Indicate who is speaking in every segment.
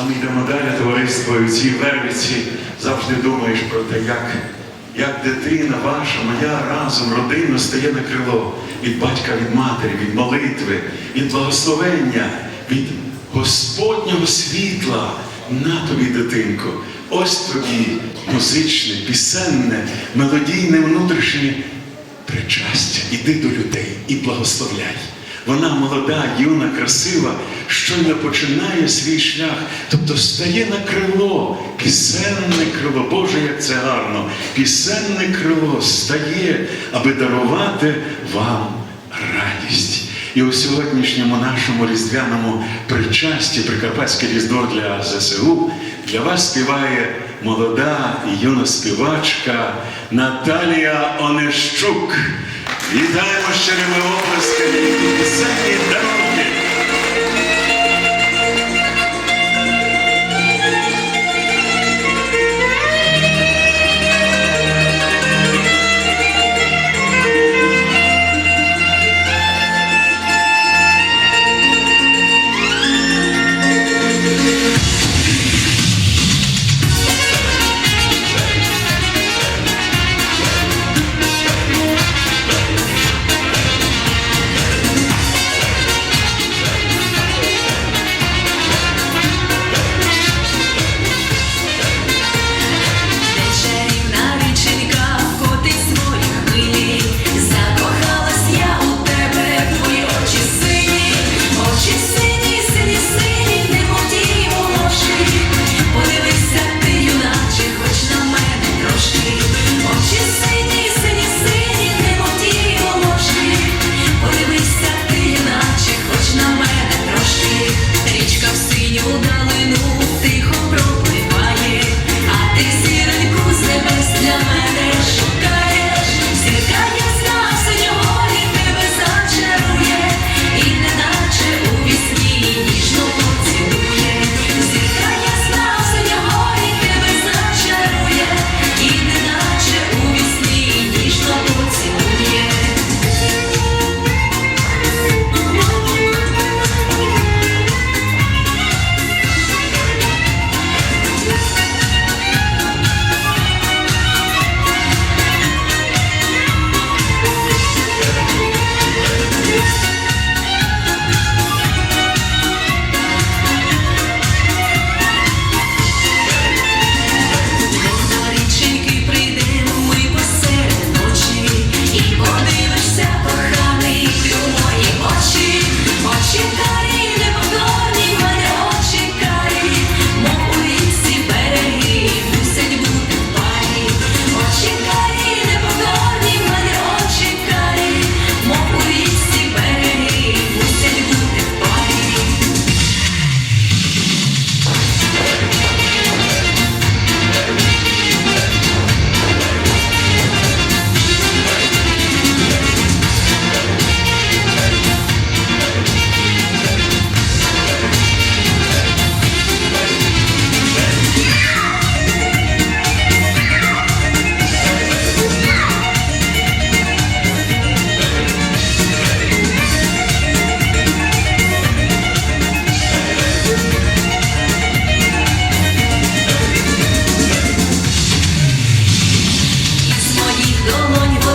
Speaker 1: А ми йдемо далі, товариство, і в цій вервиці завжди думаєш про те, як, як дитина ваша, моя разом, родина стає на крило від батька, від матері, від молитви, від благословення, від Господнього світла на тобі, дитинко. Ось тобі музичне, пісенне, мелодійне внутрішнє причастя. Іди до людей і благословляй. Вона молода, юна, красива, щойно починає свій шлях, тобто стає на крило, пісенне крило, Боже, як це гарно, пісенне крило стає, аби дарувати вам радість. І у сьогоднішньому нашому різдвяному причасті, Прикарпатське різдво для ЗСУ, для вас співає молода і юна співачка Наталія Онищук. Вітаємо щирими оплесками і пісенні дороги.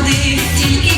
Speaker 1: води тільки.